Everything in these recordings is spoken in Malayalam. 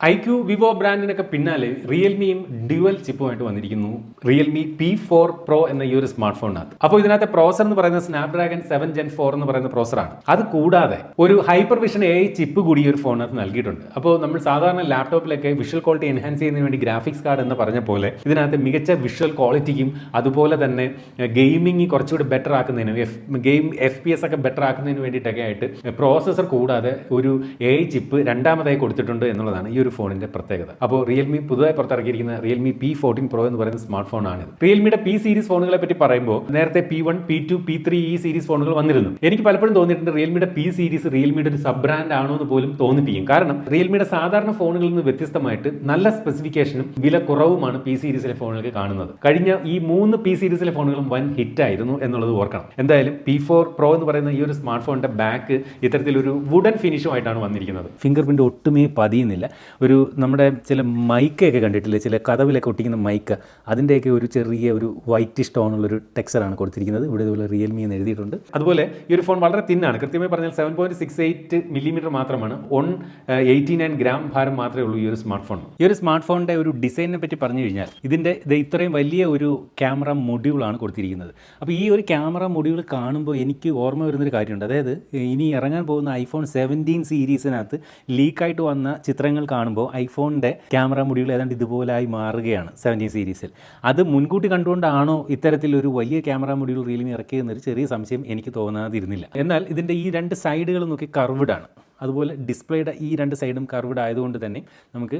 ഐ ക്യു വിവോ ബ്രാൻഡിനൊക്കെ പിന്നാലെ റിയൽമിയും ഡ്യുവൽ ചിപ്പുമായിട്ട് വന്നിരിക്കുന്നു. റിയൽമി പി ഫോർ പ്രോ എന്ന ഈ ഒരു സ്മാർട്ട് ഫോണിനകത്ത് അപ്പോൾ ഇതിനകത്തെ പ്രോസർ എന്ന് പറയുന്നത് സ്നാപ്ഡ്രാഗൺ സെവൻ ജെൻ ഫോർ എന്ന് പറയുന്ന പ്രോസറാണ് അത് കൂടാതെ ഒരു ഹൈപ്പർ വിഷൻ എ ചിപ്പ് കൂടി ഈ ഒരു ഫോണിനകത്ത് നൽകിയിട്ടുണ്ട്. അപ്പോൾ നമ്മൾ സാധാരണ ലാപ്ടോപ്പിലൊക്കെ വിഷ്വൽ ക്വാളിറ്റി എൻഹാൻസ് ചെയ്യുന്നതിന് വേണ്ടി ഗ്രാഫിക്സ് കാർഡ് എന്ന് പറഞ്ഞ പോലെ ഇതിനകത്ത് മികച്ച വിഷ്വൽ ക്വാളിറ്റിക്കും അതുപോലെ തന്നെ ഗെയിമിംഗ് കുറച്ചുകൂടി better ആക്കുന്നതിനും F game F P S ഒക്കെ ബെറ്റർ ആക്കുന്നതിന് വേണ്ടിയിട്ടൊക്കെ ആയിട്ട് പ്രോസസർ കൂടാതെ ഒരു എ ചിപ്പ് രണ്ടാമതായി കൊടുത്തിട്ടുണ്ട് എന്നുള്ളതാണ് ഈ ഒരു ഫോണിന്റെ പ്രത്യേകത. അപ്പോൾ റിയൽമി പുതുതായി പുറത്തിറക്കിയിരിക്കുന്ന റിയൽമി പി ഫോർട്ടീൻ പ്രോ എന്ന് പറയുന്ന സ്മാർട്ട് ഫോണാണിത് റിയൽമിയുടെ പി സീരീസ് ഫോണുകളെ പറ്റി പറയുമ്പോൾ നേരത്തെ P one P two P three ഈ സീരീസ് ഫോണുകൾ വന്നിരുന്നു. എനിക്ക് പലപ്പോഴും തോന്നിയിട്ടുണ്ട് റിയൽമിയുടെ പി സീരീസ് റിയൽമിയുടെ ഒരു സബ് ബ്രാൻഡ് ആണോ എന്ന് പോലും തോന്നിപ്പിക്കും. കാരണം റിയൽമിയുടെ സാധാരണ ഫോണുകളിൽ നിന്ന് വ്യത്യസ്തമായിട്ട് നല്ല സ്പെസിഫിക്കേഷനും വില കുറവുമാണ് പി സീരീസിലെ ഫോണുകൾക്ക് കാണുന്നത്. കഴിഞ്ഞ ഈ മൂന്ന് പി സീരീസിലെ ഫോണുകളും വൻ ഹിറ്റ് ആയിരുന്നു എന്നുള്ളത് ഓർക്കണം. എന്തായാലും പി ഫോർ പ്രോ എന്ന് പറയുന്ന ഈ ഒരു സ്മാർട്ട് ഫോണിന്റെ ബാക്ക് ഇത്തരത്തിലൊരു വുഡൻ ഫിനിഷുമായിട്ടാണ് വന്നിരിക്കുന്നത്. ഫിംഗർ പ്രിന്റ് ഒട്ടുമേ പതിയുന്നില്ല. ഒരു നമ്മുടെ ചില മൈക്കൊക്കെ കണ്ടിട്ടില്ലേ? ചില കഥവിലൊക്കെ ഒട്ടിക്കുന്ന മൈക്ക്. അതിന്റെയൊക്കെ ഒരു ചെറിയ ഒരു വൈറ്റിഷ് ടോണുള്ളൊരു ടെക്സ്ചറാണ് കൊടുത്തിരിക്കുന്നത്. ഇവിടെ ഇതുപോലെ റിയൽമി എന്ന് എഴുതിയിട്ടുണ്ട്. അതുപോലെ ഈ ഒരു ഫോൺ വളരെ തിന്നാണ് കൃത്യമായി പറഞ്ഞാൽ seven point six eight millimetre മാത്രമാണ്. വൺ എയ്റ്റി നയൻ ഗ്രാം ഭാരം മാത്രമേ ഉള്ളൂ ഈ ഒരു സ്മാർട്ട് ഫോൺ ഈ ഒരു സ്മാർട്ട് ഫോണിന്റെ ഒരു ഡിസൈനിനെ പറ്റി പറഞ്ഞു കഴിഞ്ഞാൽ ഇതിന്റെ ഇത് ഇത്രയും വലിയ ഒരു ക്യാമറ മൊഡ്യൂളാണ് കൊടുത്തിരിക്കുന്നത്. അപ്പോൾ ഈ ഒരു ക്യാമറ മൊഡ്യൂൾ കാണുമ്പോൾ എനിക്ക് ഓർമ്മ വരുന്നൊരു കാര്യമുണ്ട്. അതായത് ഇനി ഇറങ്ങാൻ പോകുന്ന ഐഫോൺ സെവന്റീൻ സീരീസിനകത്ത് ലീക്കായിട്ട് വന്ന ചിത്രങ്ങൾ കാണുമ്പോൾ ഐഫോണിന്റെ ക്യാമറ മുടികൾ ഏതാണ്ട് ഇതുപോലായി മാറുകയാണ് സെവന്റീൻ സീരീസിൽ. അത് മുൻകൂട്ടി കണ്ടുകൊണ്ടാണോ ഇത്തരത്തിലൊരു വലിയ ക്യാമറ മുടികൾ റീലിന് ഇറക്കിയതെന്നൊരു ചെറിയ സംശയം എനിക്ക് തോന്നാതിരുന്നില്ല. എന്നാൽ ഇതിന്റെ ഈ രണ്ട് സൈഡുകൾ നോക്കി കർവ്ഡാണ് അതുപോലെ ഡിസ്പ്ലേയുടെ ഈ രണ്ട് സൈഡും കർവ്ഡ് ആയതുകൊണ്ട് തന്നെ നമുക്ക്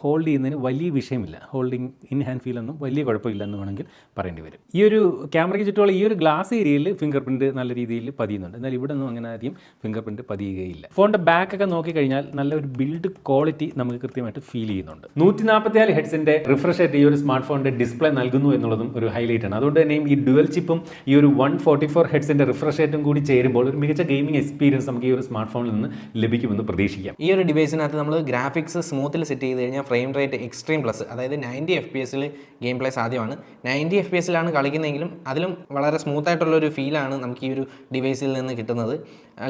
ഹോൾഡ് ചെയ്യുന്നതിന് വലിയ വിഷയമില്ല. ഹോൾഡിങ് ഇൻ ഹാൻഡ് ഫീൽ ഒന്നും വലിയ കുഴപ്പമില്ല എന്ന് വേണമെങ്കിൽ പറയേണ്ടി വരും. ഈ ഒരു ക്യാമറയ്ക്ക് ചുറ്റുമുള്ള ഈ ഒരു ഗ്ലാസ് ഏരിയയിൽ ഫിംഗർ പ്രിന്റ് നല്ല രീതിയിൽ പതിയുന്നുണ്ട്. എന്നാൽ ഇവിടെ ഒന്നും അങ്ങനെ അധികം ഫിംഗർ പ്രിന്റ് പതിയുകയില്ല. ഫോണിന്റെ ബാക്കൊക്കെ നോക്കിക്കഴിഞ്ഞാൽ നല്ല ഒരു ബിൽഡ് ക്വാളിറ്റി നമുക്ക് കൃത്യമായിട്ട് ഫീൽ ചെയ്യുന്നുണ്ട്. നൂറ്റി നാൽപ്പത്തിനാല് ഹെഡ്സിന്റെ റിഫ്രഷ് ആയിട്ട് ഈ ഒരു സ്മാർട്ട് ഫോണിന്റെ ഡിസ്പ്ലേ നൽകുന്നു എന്നുള്ളതും ഒരു ഹൈലൈറ്റ് ആണ്. അതുകൊണ്ട് തന്നെയും ഈ ഡുവൽ ചിപ്പും ഈ ഒരു വൺ ഫോർട്ടി ഫോർ ഹെഡ്സിന്റെ റിഫ്രഷ് റേറ്റും കൂടി ചേരുമ്പോൾ ഒരു മികച്ച ഗെയിമിംഗ് എക്സ്പീരിയൻസ് നമുക്ക് ഈ ഒരു സ്മാർട്ട് ഫോണിൽ നിന്ന് ലഭിക്കുമെന്ന് പ്രതീക്ഷിക്കാം. ഈ ഒരു ഡിവൈസിനകത്ത് നമ്മൾ ഗ്രാഫിക്സ് സ്മൂത്തിൽ സെറ്റ് ചെയ്ത് കഴിഞ്ഞാൽ ഫ്രെയിം റേറ്റ് എക്സ്ട്രീം പ്ലസ് അതായത് നയന്റി എഫ് പി എസിൽ ഗെയിം പ്ലേ സാധ്യമാണ്. നയന്റി എഫ് പി എസിലാണ് കളിക്കുന്നതെങ്കിലും അതിലും വളരെ സ്മൂത്തായിട്ടുള്ളൊരു ഫീലാണ് നമുക്ക് ഈ ഒരു ഡിവൈസിൽ നിന്ന് കിട്ടുന്നത്.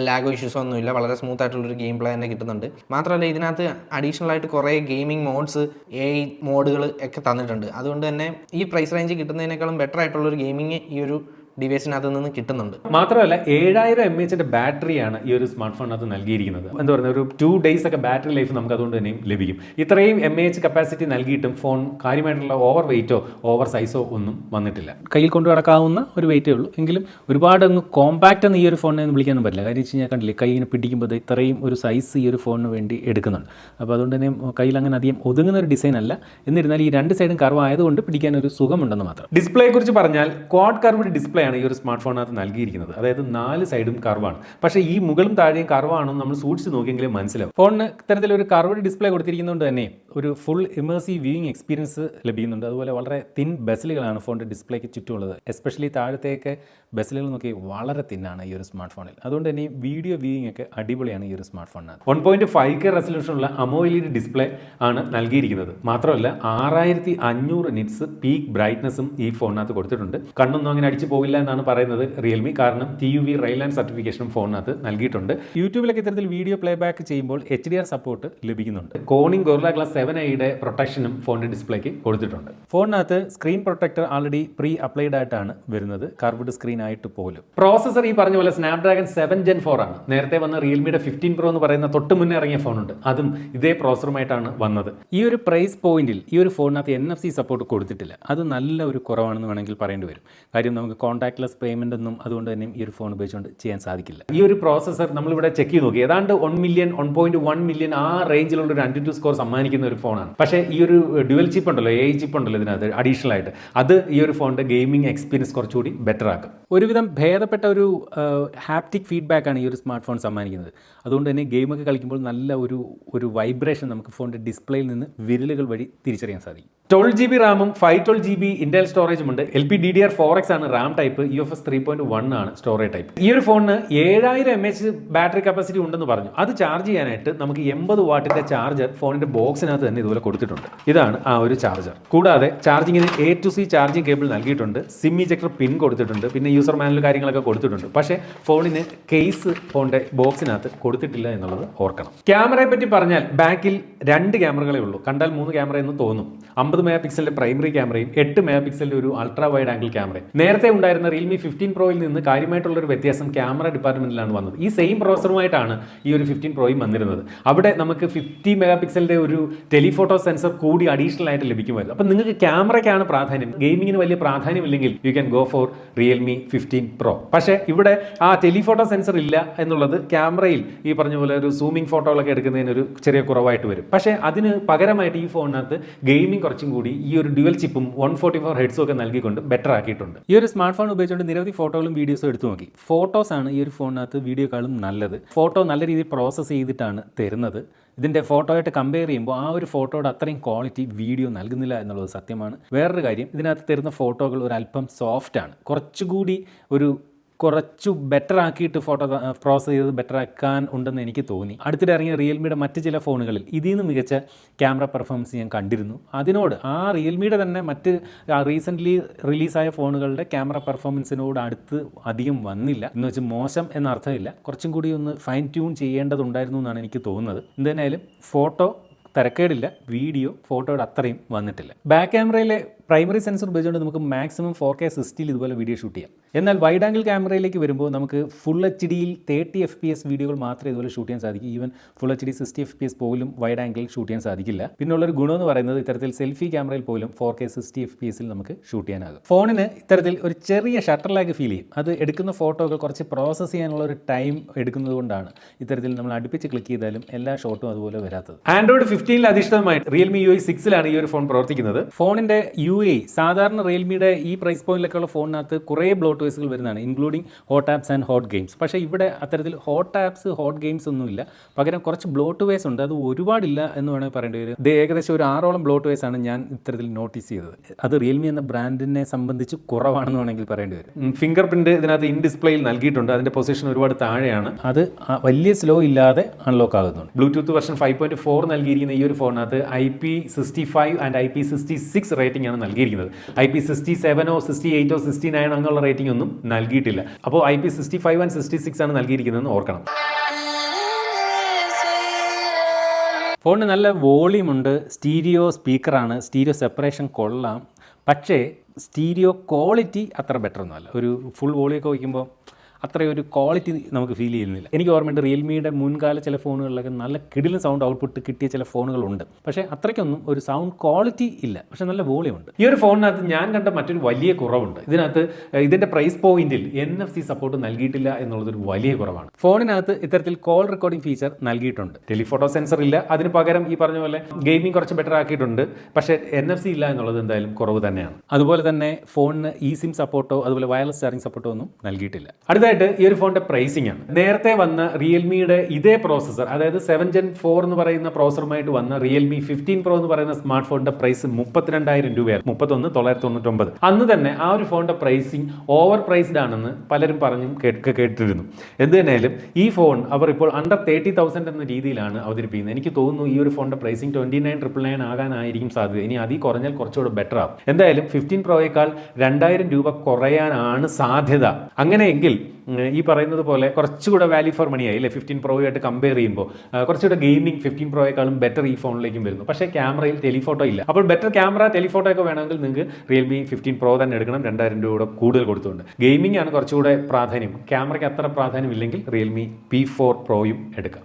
ലാഗോ ഇഷ്യൂസോ ഒന്നുമില്ല വളരെ സ്മൂത്ത് ആയിട്ടുള്ളൊരു ഗെയിം പ്ലേ തന്നെ കിട്ടുന്നുണ്ട്. മാത്രമല്ല ഇതിനകത്ത് അഡീഷണൽ ആയിട്ട് കുറേ ഗെയിമിംഗ് മോഡ്സ് എ മോഡുകൾ ഒക്കെ തന്നിട്ടുണ്ട്. അതുകൊണ്ട് തന്നെ ഈ പ്രൈസ് റേഞ്ച് കിട്ടുന്നതിനേക്കാളും ബെറ്റർ ആയിട്ടുള്ളൊരു ഗെയിമിങ് ഈ ഒരു ഡിവൈസിനകത്ത് നിന്ന് കിട്ടുന്നുണ്ട്. മാത്രമല്ല ഏഴായിരം എം എച്ചിന്റെ ബാറ്ററിയാണ് ഈ ഒരു സ്മാർട്ട് ഫോണിനകത്ത് നൽകിയിരിക്കുന്നത്. എന്താ പറയുക ഒരു ടു ഡേയ്സ് ഒക്കെ ബാറ്ററി ലൈഫ് നമുക്ക് അതുകൊണ്ട് തന്നെയും ലഭിക്കും. ഇത്രയും എം എച്ച് കപ്പാസിറ്റി നൽകിയിട്ടും ഫോൺ കാര്യമായിട്ടുള്ള ഓവർ വെയിറ്റോ ഓവർ സൈസോ ഒന്നും വന്നിട്ടില്ല. കയ്യിൽ കൊണ്ടു നടക്കാവുന്ന ഒരു വെയിറ്റേ ഉള്ളൂ. എങ്കിലും ഒരുപാട് അങ്ങ് കോമ്പാക്റ്റ് എന്ന് ഈ ഒരു ഫോണിനെ ഒന്നും വിളിക്കാനും പറ്റില്ല. കാര്യം വെച്ച് കഴിഞ്ഞാൽ കണ്ടില്ലേ കൈ ഇങ്ങനെ പിടിക്കുമ്പോൾ ഇത്രയും ഒരു സൈസ് ഈ ഒരു ഫോണിന് വേണ്ടി എടുക്കുന്നുണ്ട്. അപ്പോൾ അതുകൊണ്ട് തന്നെ കയ്യിൽ അങ്ങനെ അധികം ഒതുങ്ങുന്ന ഒരു ഡിസൈൻ അല്ല. എന്നിരുന്നാൽ ഈ രണ്ട് സൈഡും കർവ് ആയതുകൊണ്ട് പിടിക്കാൻ ഒരു സുഖമുണ്ടെന്ന് മാത്രം. ഡിസ്പ്ലേയെ കുറിച്ച് പറഞ്ഞാൽ ക്വാഡ് കർവ് ഡിസ്പ്ലേ ആണ് ഈ ഒരു സ്മാർട്ട് ഫോണിനകത്ത് നൽകിയിരിക്കുന്നത്. അതായത് നാല് സൈഡും കർവാണ്. പക്ഷേ ഈ മുകളും താഴെയും കർവാണെന്ന് നമ്മൾ സൂക്ഷിച്ച് നോക്കിയെങ്കിലും മനസ്സിലാവും. ഫോണിന് ഇത്തരത്തിലൊരു കർവ്ഡ് ഡിസ്പ്ലേ കൊടുത്തിരിക്കുന്നതുകൊണ്ട് തന്നെ ഒരു ഫുൾ ഇമേഴ്സീവ് വ്യൂയിങ് എക്സ്പീരിയൻസ് ലഭിക്കുന്നുണ്ട്. അതുപോലെ വളരെ തിൻ ബെസലുകളാണ് ഫോണിന്റെ ഡിസ്പ്ലേക്ക് ചുറ്റുമുള്ളത്. എസ്പെഷ്യലി താഴത്തേക്ക് ബെസലുകൾ നോക്കി വളരെ തിന്നാണ് ഈ ഒരു സ്മാർട്ട് ഫോണിൽ അതുകൊണ്ട് തന്നെ വീഡിയോ വ്യൂയിങ് ഒക്കെ അടിപൊളിയാണ് ഈ ഒരു സ്മാർട്ട് ഫോണിനകത്ത് വൺ പോയിന്റ് ഫൈവ് കെ റെസൊല്യൂഷനുള്ള അമോയിലി ഡിസ്പ്ലേ ആണ് നൽകിയിരിക്കുന്നത്. മാത്രമല്ല ആറായിരത്തി അഞ്ഞൂറ് നിറ്റ്സ് പീക്ക് ബ്രൈറ്റ്നസ്സും ഈ ഫോണിനകത്ത് കൊടുത്തിട്ടുണ്ട്. കണ്ണൊന്നും അങ്ങനെ അടിച്ചു പോകില്ല. എന്നാണ് പറയുന്നത് റിയൽമി കാരണം ടി യു വി റൈലാൻഡ് സർട്ടിഫിക്കേഷനും ഫോണിനകത്ത് നൽകിയിട്ടുണ്ട്. യൂട്യൂബിലൊക്കെ ഇത്തരത്തിൽ വീഡിയോ പ്ലേ ബാക്ക് ചെയ്യുമ്പോൾ എച്ച് ഡി ആർ സപ്പോർട്ട് ലഭിക്കുന്നുണ്ട്. കോണിംഗ് ഗോർല ഗ്ലാസ് സെവൻ ഐയുടെ പ്രൊട്ടക്ഷനും ഫോണിന്റെ ഡിസ്പ്ലേക്ക് കൊടുത്തിട്ടുണ്ട്. ഫോണിനകത്ത് screen protector already pre applied ആയിട്ടാണ് വരുന്നത്. കർവ്ഡ് സ്ക്രീൻ ആയിട്ട് പോലും. പ്രോസസർ ഈ പറഞ്ഞ പോലെ സ്നാപ്ഡ്രാഗൺ സെവൻ ജെൻ ഫോർ ആണ്. നേരത്തെ വന്ന റിയൽമിയുടെ ഫിഫ്റ്റീൻ പ്രോ എന്ന് പറയുന്ന തൊട്ട് മുന്നേ ഇറങ്ങിയ ഫോണുണ്ട് അതും ഇതേ പ്രോസറുമായിട്ടാണ് വന്നത്. ഈ ഒരു പ്രൈസ് പോയിന്റിൽ ഈ ഒരു ഫോണിനകത്ത് എൻ എഫ് സി സപ്പോർട്ട് കൊടുത്തിട്ടില്ല. അത് നല്ല ഒരു കുറവാണെന്ന് വേണമെങ്കിൽ പറയേണ്ടി വരും. കാര്യം നമുക്ക് കോൺടാക്ട്ലെസ് പേയ്മെന്റ് ഒന്നും അതുകൊണ്ട് തന്നെ ഈ ഒരു ഫോൺ ഉപയോഗിച്ചുകൊണ്ട് ചെയ്യാൻ സാധിക്കില്ല. ഈ ഒരു പ്രോസസ്സർ നമ്മളിവിടെ ചെക്ക് ചെയ്ത് നോക്കി. ഏതാണ്ട് one million one point one million ആ റേഞ്ചിലുള്ള ഒരു ടു സ്കോർ സമ്മാനിക്കുന്ന ഒരു ഫോണാണ് പക്ഷേ ഈ ഒരു ഡ്യുവൽ ചിപ്പ് ഉണ്ടല്ലോ എ ചിപ്പ് ഉണ്ടല്ലോ ഇതിനകത്ത് അഡീഷണൽ ആയിട്ട്. അത് ഈ ഒരു ഫോണിന്റെ ഗെയിമിംഗ് എക്സ്പീരിയൻസ് കുറച്ചുകൂടി ബെറ്റർ ആക്കും. ഒരുവിധം ഭേദപ്പെട്ട ഒരു ഹാപ്റ്റിക് ഫീഡ്ബാക്ക് ആണ് ഈ ഒരു സ്മാർട്ട് ഫോൺ സമ്മാനിക്കുന്നത്. അതുകൊണ്ട് തന്നെ ഗെയിമൊക്കെ കളിക്കുമ്പോൾ നല്ല ഒരു ഒരു വൈബ്രേഷൻ നമുക്ക് ഫോണിന്റെ ഡിസ്പ്ലേയിൽ നിന്ന് വിരലുകൾ വഴി തിരിച്ചറിയാൻ സാധിക്കും. ട്വൽവ് ജി ബി റാമും ഫൈവ് ട്വൽവ് ജി ബി ഇന്റൽ സ്റ്റോറേജും ഉണ്ട്. L P D D R four X ആണ് RAM type U F S three point one ആണ് സ്റ്റോറേജ് ടൈപ്പ് ഈ ഒരു ഫോണിന് ഏഴായിരം എം എച്ച് ബാറ്ററി കപ്പാസിറ്റി ഉണ്ടെന്ന് പറഞ്ഞു. അത് ചാർജ് ചെയ്യാനായിട്ട് നമുക്ക് എൺപത് വാട്ടിന്റെ ചാർജർ ഫോണിന്റെ ബോക്സിനകത്ത് തന്നെ ഇതുപോലെ കൊടുത്തിട്ടുണ്ട്. ഇതാണ് ആ ഒരു ചാർജർ കൂടാതെ ചാർജിങ്ങിന് A to C charging cable നൽകിയിട്ടുണ്ട്. സിം ഇജക്ടർ പിൻ കൊടുത്തിട്ടുണ്ട്. പിന്നെ യൂസർ മാനുവൽ കാര്യങ്ങളൊക്കെ കൊടുത്തിട്ടുണ്ട്. പക്ഷേ ഫോണിന് കേസ് ഫോണിന്റെ ബോക്സിനകത്ത് കൊടുത്തിട്ടില്ല എന്നുള്ളത് ഓർക്കണം. ക്യാമറയെ പറ്റി പറഞ്ഞാൽ ബാക്കിൽ രണ്ട് ക്യാമറകളേ ഉള്ളൂ. കണ്ടാൽ മൂന്ന് ക്യാമറ എന്ന് തോന്നും. അമ്പത് മെഗാ പിക്സലിന്റെ പ്രൈമറി ക്യാമറയും എട്ട് മെഗാ പിക്സലിന്റെ ഒരു അൾട്രാ വൈഡ് ആംഗിൾ ക്യാമറയും നേരത്തെ ഉണ്ടായിരുന്ന റിയൽമി ഫിഫ്റ്റീൻ പ്രോയിൽ നിന്ന് കാര്യമായിട്ടുള്ള ഒരു വ്യത്യാസം ക്യാമറ ഡിപ്പാർട്ട്മെന്റിലാണ് വന്നത്. ഈ സെയിം പ്രോസറുമായിട്ടാണ് ഈ ഒരു ഫിഫ്റ്റീൻ പ്രോയും വന്നിരുന്നത്. അവിടെ നമുക്ക് ഫിഫ്റ്റി മെഗാ പിക്സലിന്റെ ഒരു ടെലിഫോട്ടോ സെൻസർ കൂടി അഡീഷണൽ ആയിട്ട് ലഭിക്കുമായിരുന്നു. അപ്പം നിങ്ങൾക്ക് ക്യാമറയ്ക്കാണ് പ്രാധാന്യം. ഗെയിമിങ്ങിന് വലിയ പ്രാധാന്യമില്ലെങ്കിൽ you can go for Realme fifteen pro പക്ഷേ ഇവിടെ ആ ടെലിഫോട്ടോ സെൻസർ ഇല്ല എന്നുള്ളത് ക്യാമറയിൽ ഈ പറഞ്ഞ പോലെ ഒരു സൂമിംഗ് ഫോട്ടോകളൊക്കെ എടുക്കുന്നതിന് ഒരു ചെറിയ കുറവായിട്ട് വരും. പക്ഷേ അതിന് പകരമായിട്ട് ഈ ഫോണിനകത്ത് ഗെയിമിംഗ് കുറച്ചും കൂടി ഈ ഒരു ഡ്യുവൽ ചിപ്പും വൺ ഫോർട്ടി ഫോർ ഹെഡ്സും ഒക്കെ നൽകിക്കൊണ്ട് ബെറ്റർ ആക്കിയിട്ടുണ്ട്. ഈ ഒരു സ്മാർട്ട് ഫോൺ ഉപയോഗിച്ചുകൊണ്ട് നിരവധി ഫോട്ടോകളും വീഡിയോസും എടുത്തു നോക്കി. ഫോട്ടോസ് ആണ് ഈ ഒരു ഫോണിനകത്ത് വീഡിയോക്കാളും നല്ലത്. ഫോട്ടോ നല്ല രീതിയിൽ പ്രോസസ്സ് ചെയ്തിട്ടാണ് തരുന്നത്. ഇതിന്റെ ഫോട്ടോയായിട്ട് കമ്പയർ ചെയ്യുമ്പോൾ ആ ഒരു ഫോട്ടോയുടെ അത്രയും ക്വാളിറ്റി വീഡിയോ നൽകുന്നില്ല എന്നുള്ളത് സത്യമാണ്. വേറൊരു കാര്യം ഇതിനകത്ത് തരുന്ന ഫോട്ടോകൾ ഒരു അല്പം സോഫ്റ്റ് ആണ്. കുറച്ചുകൂടി ഒരു കുറച്ചു ബെറ്റർ ആക്കിയിട്ട് ഫോട്ടോ പ്രോസസ് ചെയ്ത് ബെറ്റർ ആക്കാൻ ഉണ്ടെന്ന് എനിക്ക് തോന്നി. അടുത്തിടെ ഇറങ്ങിയ റിയൽമിയുടെ മറ്റ് ചില ഫോണുകളിൽ ഇതിൽ നിന്ന് മികച്ച ക്യാമറ പെർഫോമൻസ് ഞാൻ കണ്ടിരുന്നു. അതിനോട് ആ റിയൽമിയുടെ തന്നെ മറ്റ് റീസെന്റ്ലി റിലീസായ ഫോണുകളുടെ ക്യാമറ പെർഫോമൻസിനോട് അടുത്ത് അധികം വന്നില്ല. എന്ന് വെച്ച് മോശം എന്ന അർത്ഥമില്ല. കുറച്ചും കൂടി ഒന്ന് ഫൈൻ ട്യൂൺ ചെയ്യേണ്ടതുണ്ടായിരുന്നു എന്നാണ് എനിക്ക് തോന്നുന്നത്. എന്തായാലും ഫോട്ടോ തിരക്കേടില്ല. വീഡിയോ ഫോട്ടോയുടെ അത്രയും വന്നിട്ടില്ല. ബാക്ക് ക്യാമറയിലെ പ്രൈമറി സെൻസർ ഉപയോഗിച്ചുകൊണ്ട് നമുക്ക് മാക്സിമം ഫോർ കെ സിക്സ്റ്റിയിൽ ഇതുപോലെ വീഡിയോ ഷൂട്ട് ചെയ്യാം. എന്നാൽ വൈഡ് ആംഗിൾ ക്യാമറയിലേക്ക് വരുമ്പോൾ നമുക്ക് ഫുൾ എച്ച് ഡിയിൽ തേർട്ടി എഫ് പി എസ് വീഡിയോകൾ മാത്രമേ ഇതുപോലെ ഷൂട്ട് ചെയ്യാൻ സാധിക്കൂ. Even full H D sixty F P S പോലും വൈഡ് ആംഗിൾ ഷൂട്ട് ചെയ്യാൻ സാധിക്കില്ല. പിന്നുള്ളൊരു ഗുണം എന്ന് പറയുന്നത് ഇത്തരത്തിൽ സെൽഫി ക്യാമറയിൽ പോലും four K sixty F P എസിൽ നമുക്ക് ഷൂട്ട് ചെയ്യാനാകും. ഫോണിന് ഇത്തരത്തിൽ ഒരു ചെറിയ ഷട്ടർ ലാഗ് ഫീൽ ചെയ്യും. അത് എടുക്കുന്ന ഫോട്ടോകൾ കുറച്ച് പ്രോസസ്സ് ചെയ്യാനുള്ള ഒരു ടൈം എടുക്കുന്നത് കൊണ്ടാണ് ഇത്തരത്തിൽ നമ്മൾ അടുപ്പിച്ച് ക്ലിക്ക് ചെയ്താലും എല്ലാ ഷോട്ടും അതുപോലെ വരാത്തത്. ആൻഡ്രോയിഡ് ഫിഫ്റ്റീനിൽ അധിഷ്ഠിതമായിട്ട് റിയൽമി യു ഐ സിക്സിലാണ് ഈ ഒരു ഫോൺ പ്രവർത്തിക്കുന്നത്. ഫോണിന്റെ യു ഐ സാധാരണ റിയൽമിയുടെ ഈ പ്രൈസ് പോയിന്റിലൊക്കെയുള്ള ഫോണിനകത്ത് കുറേ ബ്ലോട്ട് വേസുകൾ വരുന്നതാണ് including hot apps and hot games പക്ഷേ ഇവിടെ അത്തരത്തിൽ ഹോട്ട് ആപ്സ് ഹോട്ട് ഗെയിംസ് ഒന്നുമില്ല. പകരം കുറച്ച് ബ്ലോട്ട് വേസ് ഉണ്ട്. അത് ഒരുപാടില്ല എന്ന് വേണമെങ്കിൽ പറയേണ്ടി വരും. ഇത് ഏകദേശം ഒരു ആറോളം ബ്ലോട്ട് വേസ് ആണ് ഞാൻ ഇത്തരത്തിൽ നോട്ടീസ് ചെയ്തത്. അത് റിയൽമി എന്ന ബ്രാൻഡിനെ സംബന്ധിച്ച് കുറവാണെന്ന് വേണമെങ്കിൽ പറയേണ്ടി വരും. ഫിംഗർ പ്രിന്റ് ഇതിനകത്ത് ഇൻ ഡിസ്പ്ലേയിൽ നൽകിയിട്ടുണ്ട്. അതിന്റെ പൊസിഷൻ ഒരുപാട് താഴെയാണ്. അത് വലിയ സ്ലോ ഇല്ലാതെ അൺലോക്ക് ആകുന്നുണ്ട്. Bluetooth version five point four നൽകിയിരിക്കുന്ന ഈ ഒരു ഫോണിനകത്ത് I P sixty five and I P sixty six rating ആണ് നൽകിയിരിക്കുന്നത്. ഐ പി സിക്സ്റ്റി സെവനോ സിക്സ്റ്റി എയ്റ്റോ സിക്സ്റ്റി നയൻ അങ്ങനെയുള്ള റേറ്റിംഗ് ഒന്നും നൽകിയിട്ടില്ല. അപ്പോൾ I P sixty five and sixty six ആണ് നൽകിയിരിക്കുന്നതെന്ന് ഓർക്കണം. ഫോണിന് നല്ല വോളിയം ഉണ്ട്. സ്റ്റീരിയോ സ്പീക്കറാണ്. സ്റ്റീരിയോ സെപ്പറേഷൻ കൊള്ളാം. പക്ഷേ സ്റ്റീരിയോ ക്വാളിറ്റി അത്ര ബെറ്റർ ഒന്നുമല്ല. ഒരു ഫുൾ വോളിയൊക്കെ വയ്ക്കുമ്പോൾ അത്രയും ഒരു ക്വാളിറ്റി നമുക്ക് ഫീൽ ചെയ്യുന്നില്ല. എനിക്ക് ഓർമ്മയുണ്ട് റിയൽമിയുടെ മുൻകാല ചില ഫോണുകളിലൊക്കെ നല്ല കിടിലൻ സൗണ്ട് ഔട്ട്പുട്ട് കിട്ടിയ ചില ഫോണുകളുണ്ട്. പക്ഷേ അത്രയ്ക്കൊന്നും ഒരു സൗണ്ട് ക്വാളിറ്റി ഇല്ല. പക്ഷേ നല്ല വോളിയം ഉണ്ട്. ഈ ഒരു ഫോണിനകത്ത് ഞാൻ കണ്ട മറ്റൊരു വലിയ കുറവുണ്ട്. ഇതിനകത്ത് ഇതിന്റെ പ്രൈസ് പോയിന്റിൽ എൻ എഫ് സി സപ്പോർട്ട് നൽകിയിട്ടില്ല എന്നുള്ളതൊരു വലിയ കുറവാണ്. ഫോണിനകത്ത് ഇത്തരത്തിൽ കോൾ റെക്കോർഡിംഗ് ഫീച്ചർ നൽകിയിട്ടുണ്ട്. ടെലിഫോട്ടോ സെൻസർ ഇല്ല. അതിന് പകരം ഈ പറഞ്ഞ പോലെ ഗെയിമിംഗ് കുറച്ച് ബെറ്റർ ആക്കിയിട്ടുണ്ട്. പക്ഷേ എൻ എഫ് സി ഇല്ല എന്നുള്ളത് എന്തായാലും കുറവ് തന്നെയാണ്. അതുപോലെ തന്നെ ഫോണിന് ഇ സിം സപ്പോർട്ടോ അതുപോലെ വയർലെസ് ചാർജിംഗ് സപ്പോർട്ടോ ഒന്നും നൽകിയിട്ടില്ല. അടുത്തായിട്ട് ഈ ഒരു ഫോണിന്റെ പ്രൈസിംഗ് ആണ്. നേരത്തെ വന്ന റിയൽമിയുടെ ഇതേ പ്രോസസ്സർ അതായത് സെവൻ ജെൻ ഫോർ എന്ന് പറയുന്ന പ്രോസറുമായിട്ട് വന്ന റിയൽമി ഫിഫ്റ്റീൻ പ്രോ എന്ന് പറയുന്ന സ്മാർട്ട് ഫോണിന്റെ പ്രൈസ് മുപ്പത്തിരണ്ടായിരം രൂപയായിരുന്നു മുപ്പത്തൊന്ന് തൊള്ളായിരത്തി തൊണ്ണൂറ്റൊമ്പത് അന്ന് തന്നെ ആ ഒരു ഫോണിന്റെ പ്രൈസിംഗ് ഓവർ പ്രൈസ്ഡ് ആണെന്ന് പലരും പറഞ്ഞും കേട്ട് കേട്ടിരുന്നു. എന്ത് തന്നെയായാലും ഈ ഫോൺ അവർ ഇപ്പോൾ അണ്ടർ തേർട്ടി തൗസൻഡ് എന്ന രീതിയിലാണ് അവതരിപ്പിക്കുന്നത്. എനിക്ക് തോന്നുന്നു ഈ ഒരു ഫോണിന്റെ pricing twenty nine triple nine ആകാനായിരിക്കും സാധ്യത. ഇനി അതിൽ കുറഞ്ഞാൽ കുറച്ചുകൂടെ ബെറ്റർ ആവും. എന്തായാലും ഫിഫ്റ്റീൻ പ്രോയേക്കാൾ രണ്ടായിരം രൂപ കുറയാനാണ് സാധ്യത. അങ്ങനെയെങ്കിൽ ഈ പറയുന്നത് പോലെ കുറച്ചുകൂടെ വാല്യൂ ഫോർ മണി ആയി അല്ലേ? ഫിഫ്റ്റീൻ പ്രോയുമായിട്ട് കമ്പയർ ചെയ്യുമ്പോൾ കുറച്ചുകൂടെ ഗെയിമിംഗ് ഫിഫ്റ്റീൻ പ്രോയേക്കാളും ബെറ്റർ ഈ ഫോണിലേക്കും വരുന്നു. പക്ഷേ ക്യാമറയിൽ ടെലിഫോട്ടോ ഇല്ല. അപ്പോൾ ബെറ്റർ ക്യാമറ ടെലിഫോട്ടോ ഒക്കെ വേണമെങ്കിൽ നിങ്ങൾക്ക് റിയൽമി ഫിഫ്റ്റീൻ പ്രോ തന്നെ എടുക്കണം. രണ്ടായിരം രൂപ കൂടെ കൂടുതൽ കൊടുത്തുകൊണ്ട്. ഗെയിമിംഗ് ആണ് കുറച്ചുകൂടെ പ്രാധാന്യം. ക്യാമറയ്ക്ക് അത്ര പ്രാധാന്യം ഇല്ലെങ്കിൽ റിയൽമി പി ഫോർ പ്രോയും എടുക്കാം.